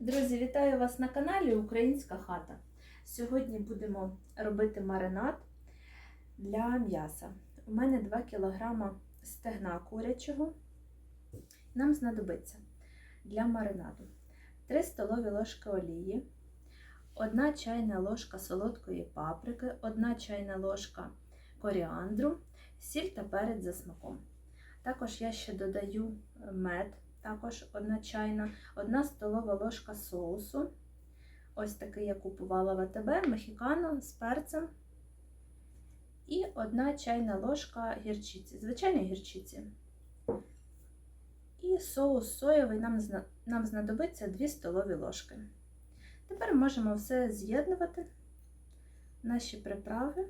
Друзі, вітаю вас на каналі Українська хата. Сьогодні будемо робити маринад для м'яса. У мене 2 кг стегна курячого. Нам знадобиться для маринаду 3 столові ложки олії, 1 чайна ложка солодкої паприки, 1 чайна ложка коріандру, сіль та перець за смаком. Також я ще додаю мед, також 1 чайна, 1 столова ложка соусу. Ось такий я купувала в АТБ, мехікано з перцем. І 1 чайна ложка гірчиці, звичайної гірчиці. І соус соєвий нам, нам знадобиться 2 столові ложки. Тепер можемо все з'єднувати, наші приправи.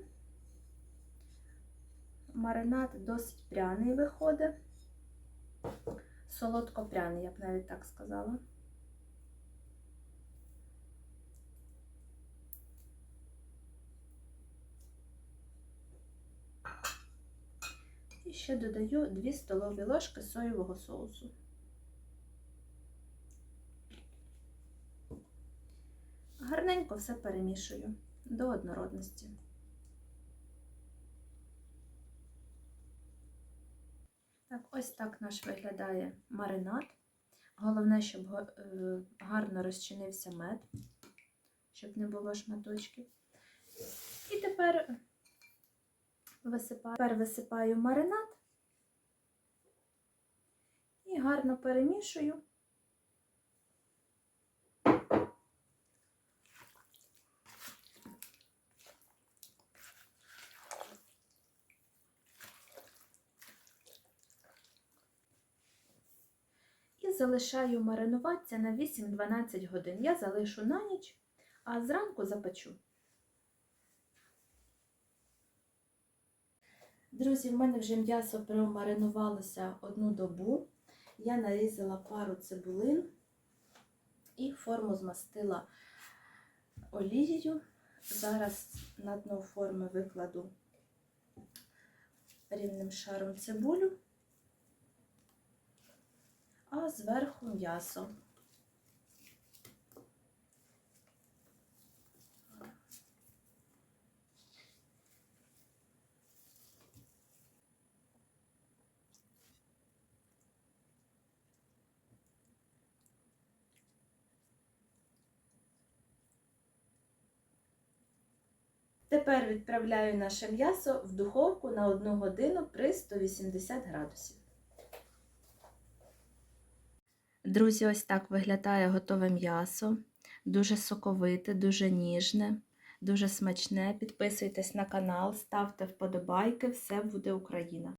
Маринад досить пряний виходить. Солодко-пряний, я б навіть так сказала. І ще додаю 2 столові ложки соєвого соусу. Гарненько все перемішую до однородності. Так, ось так наш виглядає маринад. Головне, щоб гарно розчинився мед, щоб не було шматочків. І тепер висипаю, тепер висипаю маринад і гарно перемішую. Залишаю маринуватися на 8-12 годин. Я залишу на ніч, а зранку запечу. Друзі, в мене вже м'ясо промаринувалося одну добу. Я нарізала пару цибулин і форму змастила олією. Зараз на дно форми викладу рівним шаром цибулю а зверху м'ясо. Тепер відправляю наше м'ясо в духовку на 1 годину при 180 градусів. Друзі, ось так виглядає готове м'ясо. Дуже соковите, дуже ніжне, дуже смачне. Підписуйтесь на канал, ставте вподобайки, все буде Україна!